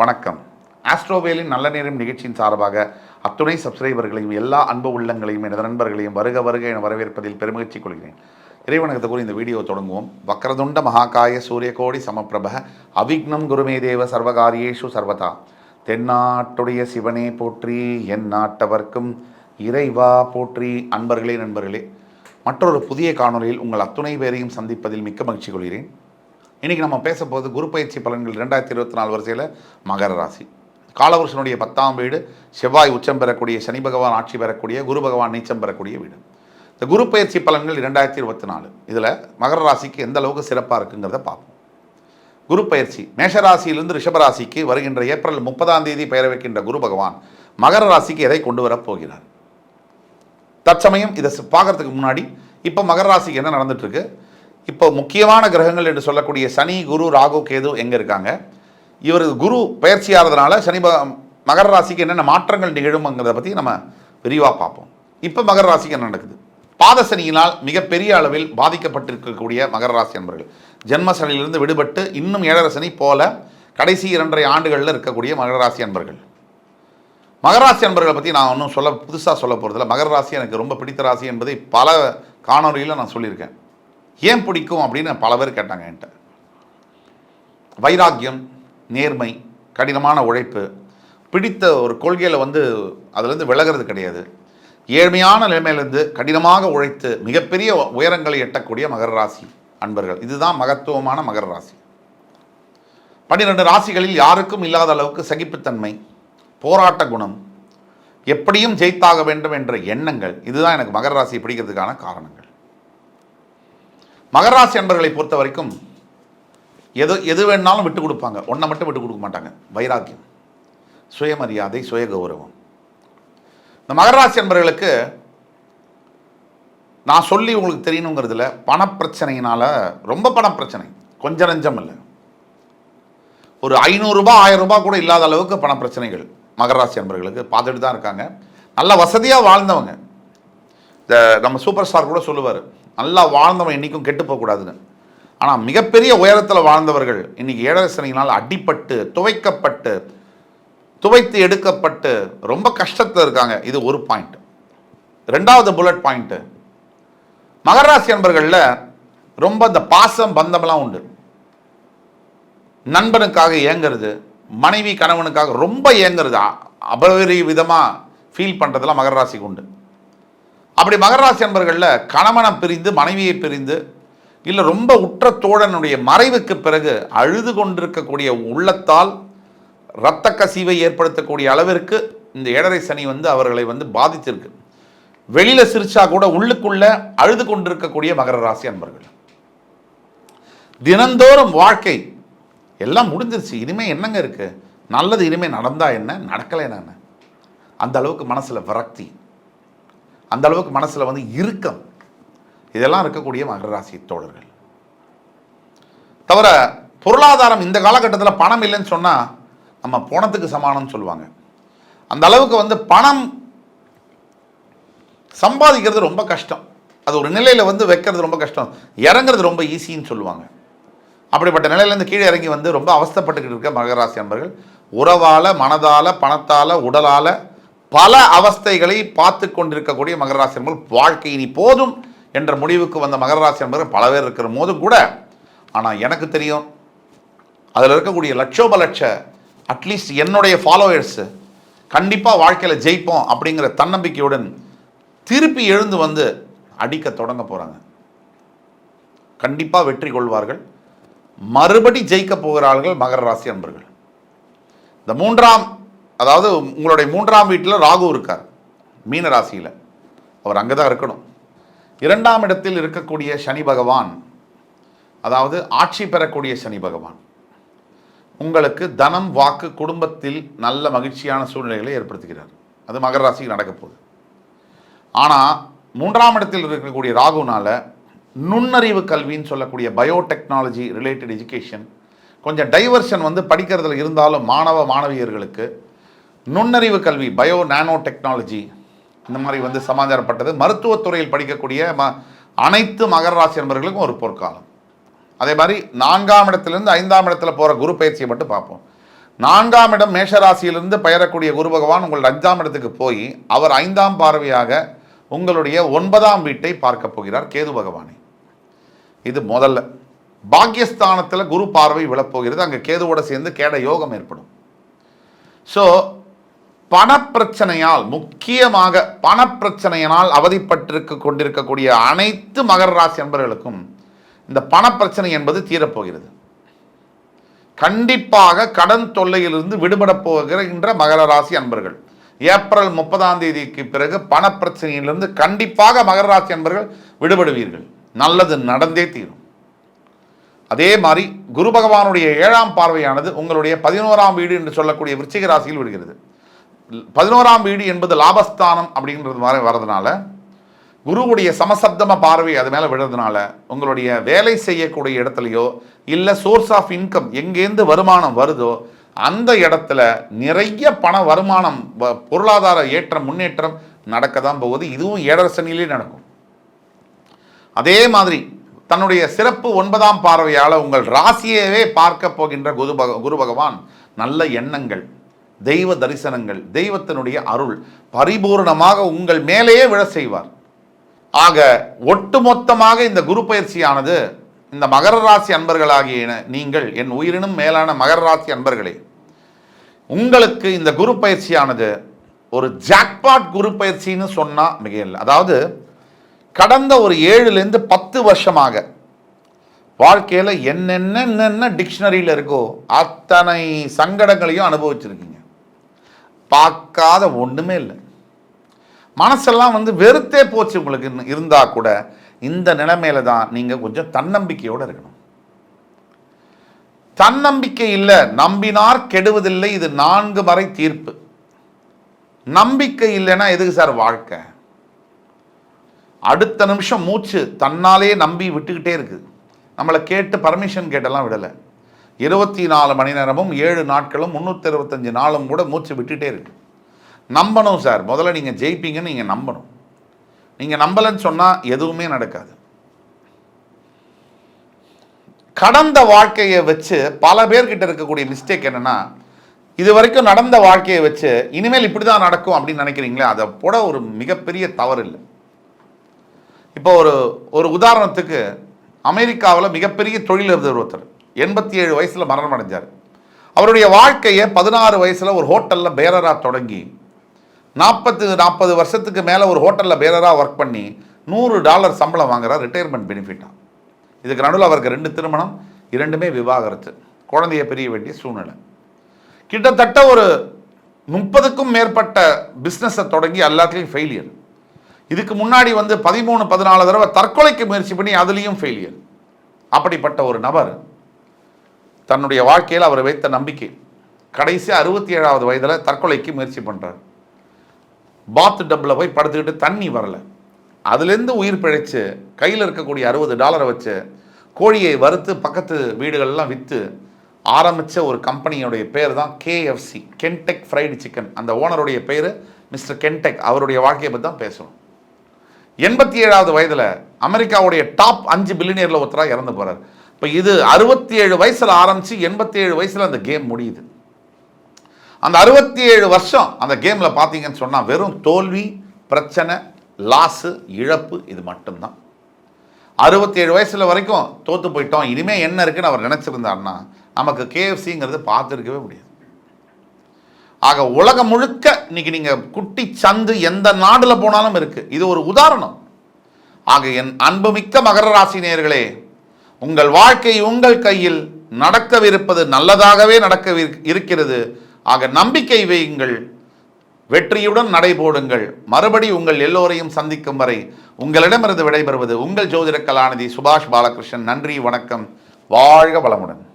வணக்கம். ஆஸ்ட்ரோவேலின் நல்ல நேரம் நிகழ்ச்சியின் சார்பாக அத்துணை சப்ஸ்கிரைபர்களையும் எல்லா அன்பு உள்ளங்களையும் எனது நண்பர்களையும் வருக வருக என வரவேற்பதில் பெருமகிழ்ச்சி கொள்கிறேன். இறைவனகத்தை கூறி இந்த வீடியோ தொடங்குவோம். வக்கரதுண்ட மகாகாய சூரியகோடி சமப்பிரப அவிக்னம் குருமே தேவ சர்வகாரியேஷு சர்வதா. தென்னாட்டுடைய சிவனே போற்றி என் நாட்டவர்க்கும் இறைவா போற்றி. அன்பர்களே நண்பர்களே மற்றொரு புதிய காணொலியில் உங்கள் அத்துணை பேரையும் சந்திப்பதில் மிக்க மகிழ்ச்சி கொள்கிறேன். இன்னைக்கு நம்ம பேச போகிறது குரு பயிற்சி பலன்கள் ரெண்டாயிரத்தி இருபத்தி நாலு வரிசையில் மகர ராசி. காலவருஷனுடைய பத்தாம் வீடு செவ்வாய் உச்சம் பெறக்கூடிய சனி பகவான் ஆட்சி பெறக்கூடிய குரு பகவான் நீச்சம் பெறக்கூடிய வீடு. இந்த குரு பயிற்சி பலன்கள் ரெண்டாயிரத்தி இருபத்தி நாலு. இதில் மகர ராசிக்கு எந்த அளவுக்கு சிறப்பாக இருக்குங்கிறத பார்ப்போம். குரு பயிற்சி மேஷராசியிலிருந்து ரிஷபராசிக்கு வருகின்ற ஏப்ரல் முப்பதாம் தேதி பெயர வைக்கின்ற குரு பகவான் மகர ராசிக்கு எதை கொண்டு வரப் போகிறார்? தற்சமயம் இதை பார்க்கறதுக்கு முன்னாடி இப்போ மகர ராசிக்கு என்ன நடந்துட்டுருக்கு இப்போ முக்கியமான கிரகங்கள் என்று சொல்லக்கூடிய சனி குரு ராகு கேது எங்கே இருக்காங்க? இவர் குரு பயிற்சி ஆகிறதுனால சனி மகர ராசிக்கு என்னென்ன மாற்றங்கள் நிகழும்ங்கிறத பற்றி நம்ம விரிவாக பார்ப்போம். இப்போ மகர ராசிக்கு என்ன நடக்குது? பாத சனியினால் மிகப்பெரிய அளவில் பாதிக்கப்பட்டிருக்கக்கூடிய மகர ராசி அன்பர்கள். ஜென்ம சனியிலிருந்து விடுபட்டு இன்னும் ஏழரை சனி போல கடைசி இரண்டரை ஆண்டுகளில் இருக்கக்கூடிய மகர ராசி அன்பர்கள். மகராசி அன்பர்களை பற்றி நான் ஒன்றும் சொல்ல புதுசாக சொல்ல போகிறதில்ல மகர ராசி எனக்கு ரொம்ப பிடித்த ராசி என்பதை பல காணொலியில் நான் சொல்லியிருக்கேன். ஏன் பிடிக்கும் அப்படின்னு பல பேர் கேட்டாங்க என்கிட்ட. வைராக்கியம் நேர்மை கடினமான உழைப்பு பிடித்த ஒரு கொள்கையில் வந்து அதுலேருந்து விலகிறது கிடையாது. ஏழ்மையான நிலைமையிலிருந்து கடினமாக உழைத்து மிகப்பெரிய உயரங்களை எட்டக்கூடிய மகர ராசி அன்பர்கள். இதுதான் மகத்துவமான மகர ராசி. பன்னிரெண்டு ராசிகளில் யாருக்கும் இல்லாத அளவுக்கு சகிப்புத்தன்மை போராட்ட குணம் எப்படியும் ஜெயித்தாக வேண்டும் என்ற எண்ணங்கள். இதுதான் எனக்கு மகர ராசி பிடிக்கிறதுக்கான காரணங்கள். மகராசி அன்பர்களை பொறுத்த வரைக்கும் எது எது வேணாலும் விட்டு கொடுப்பாங்க. ஒன்றை மட்டும் விட்டு கொடுக்க மாட்டாங்க. வைராக்கியம் சுயமரியாதை சுய கௌரவம் இந்த மகராசி அன்பர்களுக்கு நான் சொல்லி உங்களுக்கு தெரியணுங்கிறதுல பணப்பிரச்சனையினால் ரொம்ப பணப்பிரச்சனை. கொஞ்சம் நஞ்சம் இல்லை. ஒரு ஐநூறுரூபா ஆயிரம் ரூபாய் கூட இல்லாத அளவுக்கு பண பிரச்சனைகள் மகராசி அன்பர்களுக்கு. பார்த்துட்டு தான் இருக்காங்க. நல்ல வசதியாக வாழ்ந்தவங்க. இந்த நம்ம சூப்பர் ஸ்டார் கூட சொல்லுவார். நல்லா வாழ்ந்தவன் என்றைக்கும் கெட்டு போகக்கூடாதுன்னு. ஆனால் மிகப்பெரிய உயரத்தில் வாழ்ந்தவர்கள் இன்னைக்கு ஏழரசனினால் அடிப்பட்டு துவைக்கப்பட்டு துவைத்து எடுக்கப்பட்டு ரொம்ப கஷ்டத்தில் இருக்காங்க. இது ஒரு பாயிண்ட் ரெண்டாவது புல்லட் பாயிண்ட்டு மகராசி அன்பர்களில் ரொம்ப இந்த பாசம் பந்தமெல்லாம் உண்டு. நண்பனுக்காக ஏங்குறது மனைவி கணவனுக்காக ரொம்ப ஏங்குறது அ- அபரி விதமாக ஃபீல் பண்ணுறதுலாம் மகர ராசிக்கு உண்டு. அப்படி மகராசி ராசி கணவனம் பிரிந்து மனைவியை பிரிந்து இல்லை ரொம்ப உற்ற தோழனுடைய மறைவுக்கு பிறகு அழுது கொண்டிருக்கக்கூடிய உள்ளத்தால் இரத்த கசிவை ஏற்படுத்தக்கூடிய அளவிற்கு இந்த ஏழரை சனி வந்து அவர்களை வந்து பாதித்திருக்கு. வெளியில் சிரிச்சா கூட உள்ளுக்குள்ள அழுது கொண்டிருக்கக்கூடிய மகர ராசி அன்பர்கள். தினந்தோறும் வாழ்க்கை எல்லாம் முடிஞ்சிருச்சு. இனிமே என்னங்க இருக்கு? நல்லது இனிமே நடந்தா என்ன? நடக்கலை என்ன அந்த அளவுக்கு மனசுல விரக்தி. அந்த அளவுக்கு மனசில் வந்து இறுக்கம். இதெல்லாம் இருக்கக்கூடிய மகர ராசி தோழர்கள். தவிர பொருளாதாரம் இந்த காலகட்டத்தில் பணம் இல்லைன்னு சொன்னால் நம்ம போனத்துக்கு சமானம்னு சொல்லுவாங்க. அந்த அளவுக்கு வந்து பணம் சம்பாதிக்கிறது ரொம்ப கஷ்டம். அது ஒரு நிலையில் வந்து வைக்கிறது ரொம்ப கஷ்டம். இறங்குறது ரொம்ப ஈஸின்னு சொல்லுவாங்க. அப்படிப்பட்ட நிலையிலேருந்து கீழே இறங்கி வந்து ரொம்ப அவஸ்தைப்பட்டுக்கிட்டு இருக்க மகராசி நண்பர்கள் உறவால் மனதால் பணத்தால் உடலால் பல அவஸ்தைகளை பார்த்து கொண்டிருக்கக்கூடிய மகராசி அன்பர்கள் வாழ்க்கை இனி போதும் என்ற முடிவுக்கு வந்த மகராசி அன்பர்கள் பல பேர் இருக்கிற போதும் கூட. ஆனால் எனக்கு தெரியும் அதில் இருக்கக்கூடிய லட்சோப லட்ச அட்லீஸ்ட் என்னுடைய ஃபாலோவர்ஸு கண்டிப்பாக வாழ்க்கையில் ஜெயிப்போம் அப்படிங்கிற தன்னம்பிக்கையுடன் திருப்பி எழுந்து வந்து அடிக்க தொடங்க போகிறாங்க கண்டிப்பாக வெற்றி கொள்வார்கள். மறுபடி ஜெயிக்க போகிறார்கள் மகர ராசி அன்பர்கள். இந்த மூன்றாம் அதாவது உங்களுடைய மூன்றாம் வீட்டில் ராகு இருக்கார். மீன ராசியில். அவர் அங்கே தான் இருக்கணும். இரண்டாம் இடத்தில் இருக்கக்கூடிய சனி பகவான் அதாவது ஆட்சி பெறக்கூடிய சனி பகவான் உங்களுக்கு தனம் வாக்கு குடும்பத்தில் நல்ல மகிழ்ச்சியான சூழ்நிலைகளை ஏற்படுத்துகிறார். அது மகர ராசிக்கு நடக்க போகுது. ஆனால் மூன்றாம் இடத்தில் இருக்கக்கூடிய ராகுனால நுண்ணறிவு கல்வின்னு சொல்லக்கூடிய பயோடெக்னாலஜி ரிலேட்டட் எஜுகேஷன் கொஞ்சம் டைவர்ஷன் வந்து படிக்கிறதுல இருந்தாலும் மாணவ மாணவியர்களுக்கு நுண்ணறிவு கல்வி பயோ நானோ டெக்னாலஜி இந்த மாதிரி வந்து சமாச்சாரப்பட்டது. மருத்துவத்துறையில் படிக்கக்கூடிய ம அனைத்து மகர ராசி நண்பர்களுக்கும் ஒரு பொற்காலம். அதே மாதிரி நான்காம் இடத்திலிருந்து ஐந்தாம் இடத்துல போகிற குரு பயிற்சியை மட்டும் பார்ப்போம். நான்காம் இடம் மேஷராசியிலிருந்து பெயரக்கூடிய குரு பகவான் உங்கள் அஞ்சாம் இடத்துக்கு போய் அவர் ஐந்தாம் பார்வையாக உங்களுடைய ஒன்பதாம் வீட்டை பார்க்க போகிறார் கேது பகவானை. இது முதல்ல. பாக்கியஸ்தானத்தில் குரு பார்வை விழப்போகிறது. அங்கே கேதுவோடு சேர்ந்து கேட யோகம் ஏற்படும். ஸோ பணப்பிரச்சனையால் முக்கியமாக பணப்பிரச்சனையினால் அவதிப்பட்டிருக்க கொண்டிருக்கக்கூடிய அனைத்து மகர ராசி அன்பர்களுக்கும் இந்த பணப்பிரச்சனை என்பது தீரப்போகிறது. கண்டிப்பாக கடன் தொல்லையிலிருந்து விடுபட போகின்ற மகர ராசி அன்பர்கள். ஏப்ரல் முப்பதாம் தேதிக்கு பிறகு பணப்பிரச்சனையிலிருந்து கண்டிப்பாக மகர ராசி அன்பர்கள் விடுபடுவீர்கள். நல்லது நடந்தே தீரும். அதே மாதிரி குரு பகவானுடைய ஏழாம் பார்வையானது உங்களுடைய பதினோராம் வீடு என்று சொல்லக்கூடிய விருச்சிக ராசியில் விடுகிறது. பதினோராம் வீடு என்பது லாபஸ்தானம் அப்படின்றது மாதிரி வரதுனால குருவுடைய சமசப்தம பார்வை அது மேலே விழுறதுனால உங்களுடைய வேலை செய்யக்கூடிய இடத்துலையோ இல்லை சோர்ஸ் ஆஃப் இன்கம் எங்கேருந்து வருமானம் வருதோ அந்த இடத்துல நிறைய பண வருமானம் வ- பொருளாதார ஏற்றம் முன்னேற்றம் நடக்க தான் போகுது. இதுவும் ஏழரை நடக்கும். அதே மாதிரி தன்னுடைய சிறப்பு ஒன்பதாம் பார்வையால் உங்கள் ராசியவே பார்க்க போகின்ற குரு பக குரு பகவான் நல்ல எண்ணங்கள். தெய்வ தரிசனங்கள் தெய்வத்தினுடைய அருள் பரிபூர்ணமாக உங்கள் மேலேயே விழ செய்வார். ஆக ஒட்டுமொத்தமாக இந்த குரு பயிற்சியானது இந்த மகர ராசி அன்பர்களாகிய நீங்கள் என் உயிரினும் மேலான மகர ராசி அன்பர்களே உங்களுக்கு இந்த குரு பயிற்சியானது ஒரு ஜாக்பாட் குரு பயிற்சின்னு சொன்னால் மிகையில்லை. அதாவது கடந்த ஒரு ஏழுலேருந்து பத்து வருஷமாக வாழ்க்கையில் என்னென்ன என்னென்ன டிக்ஷனரியில் இருக்கோ அத்தனை சங்கடங்களையும் அனுபவிச்சிருக்கீங்க. பார்க்காத ஒன்றுமே இல்லை. மனசெல்லாம் வந்து வெறுத்தே போச்சு உங்களுக்கு இருந்தால் கூட இந்த நிலைமையில தான் நீங்கள் கொஞ்சம் தன்னம்பிக்கையோடு இருக்கணும். தன்னம்பிக்கை இல்லை நம்பினார் கெடுவதில்லை இது நான்கு வரை தீர்ப்பு. நம்பிக்கை இல்லைன்னா எதுக்கு சார் வாழ்க்கை? அடுத்த நிமிஷம் மூச்சு தன்னாலே நம்பி விட்டுக்கிட்டே இருக்குது நம்மளை கேட்டு பர்மிஷன் கேட்டெல்லாம் விடலை. இருபத்தி நாலு மணி நேரமும் ஏழு நாட்களும் முந்நூற்றி இருபத்தஞ்சு நாளும் கூட மூச்சு விட்டுட்டே இருக்கு. நம்பணும் சார். முதல்ல நீங்கள் ஜெயிப்பீங்கன்னு நீங்கள் நம்பணும். நீங்கள் நம்பலைன்னு சொன்னால் எதுவுமே நடக்காது. கடந்த வாழ்க்கையை வச்சு பல பேர்கிட்ட இருக்கக்கூடிய மிஸ்டேக் என்னன்னா இது வரைக்கும் நடந்த வாழ்க்கையை வச்சு இனிமேல் இப்படி தான் நடக்கும் அப்படின்னு நினைக்கிறீங்களே அதை போட ஒரு மிகப்பெரிய தவறு இல்லை. இப்போ ஒரு ஒரு உதாரணத்துக்கு அமெரிக்காவில் மிகப்பெரிய தொழிலதிபர் ஒருத்தர். எண்பத்தி ஏழு வயசில் மரணம் அடைஞ்சார் அவருடைய வாழ்க்கையை பதினாறு வயசில் ஒரு ஹோட்டலில் பேரராக தொடங்கி நாற்பத்து நாற்பது வருஷத்துக்கு மேலே ஒரு ஹோட்டலில் பேரராக ஒர்க் பண்ணி நூறு டாலர் சம்பளம் வாங்குறார் ரிட்டையர்மெண்ட் பெனிஃபிட்டாக இதுக்கு நடுவில் அவருக்கு ரெண்டு திருமணம் இரண்டுமே விவாகரத்து. குழந்தைய பிரிய வேண்டிய சூழ்நிலை. கிட்டத்தட்ட ஒரு முப்பதுக்கும் மேற்பட்ட பிஸ்னஸை தொடங்கி எல்லாத்துலேயும் ஃபெயிலியர் இதுக்கு முன்னாடி வந்து பதிமூணு பதினாலு தடவை தற்கொலைக்கு முயற்சி பண்ணி அதுலேயும் ஃபெயிலியர் அப்படிப்பட்ட ஒரு நபர் தன்னுடைய வாழ்க்கையில் அவர் வைத்த நம்பிக்கை. கடைசி அறுபத்தி ஏழாவது வயதில் தற்கொலைக்கு முயற்சி பண்ணுறார் பாத் டப்பில் போய் படுத்துக்கிட்டு தண்ணி வரல. அதுலேருந்து உயிர் பிழைச்சி கையில் இருக்கக்கூடிய அறுபது டாலரை வச்சு கோழியை வறுத்து பக்கத்து வீடுகள்லாம் விற்று ஆரம்பித்த ஒரு கம்பெனியோடைய பேர் தான் கேஎஃப்சி கென்டெக் ஃப்ரைடு சிக்கன் அந்த ஓனருடைய பேர் மிஸ்டர் கென்டெக் அவருடைய வாழ்க்கையை பற்றி தான் பேசணும். எண்பத்தி ஏழாவது வயதில் அமெரிக்காவுடைய டாப் அஞ்சு பில்லினியரில் ஒருத்தராக இறந்து போகிறார் இப்போ இது அறுபத்தி ஏழு வயசில் ஆரம்பித்து எண்பத்தி ஏழு வயசில் அந்த கேம் முடியுது. அந்த அறுபத்தி ஏழு வருஷம் அந்த கேமில் பார்த்தீங்கன்னு சொன்னால் வெறும் தோல்வி பிரச்சனை லாஸு இழப்பு இது மட்டும்தான். அறுபத்தி ஏழு வயசில் வரைக்கும் தோற்று போயிட்டோம். இனிமேல் என்ன இருக்குன்னு அவர் நினச்சிருந்தாருன்னா நமக்கு கேஎஃப்சிங்கிறது பார்த்துருக்கவே முடியாது. ஆக உலகம் முழுக்க இன்னைக்கு நீங்கள் குட்டி சந்து எந்த நாடில் போனாலும் இருக்குது இது ஒரு உதாரணம். ஆக என் அன்புமிக்க மகர ராசி நேர்களே உங்கள் வாழ்க்கை உங்கள் கையில் நடக்கவிருப்பது நல்லதாகவே நடக்க இருக்கிறது. ஆக நம்பிக்கை வையுங்கள். வெற்றியுடன் நடைபோடுங்கள் மறுபடி உங்கள் எல்லோரையும் சந்திக்கும் வரை உங்களிடமிருந்து விடைபெறுவது உங்கள் ஜோதிட கலாநிதி சுபாஷ் பாலகிருஷ்ணன். நன்றி வணக்கம். வாழ்க வளமுடன்.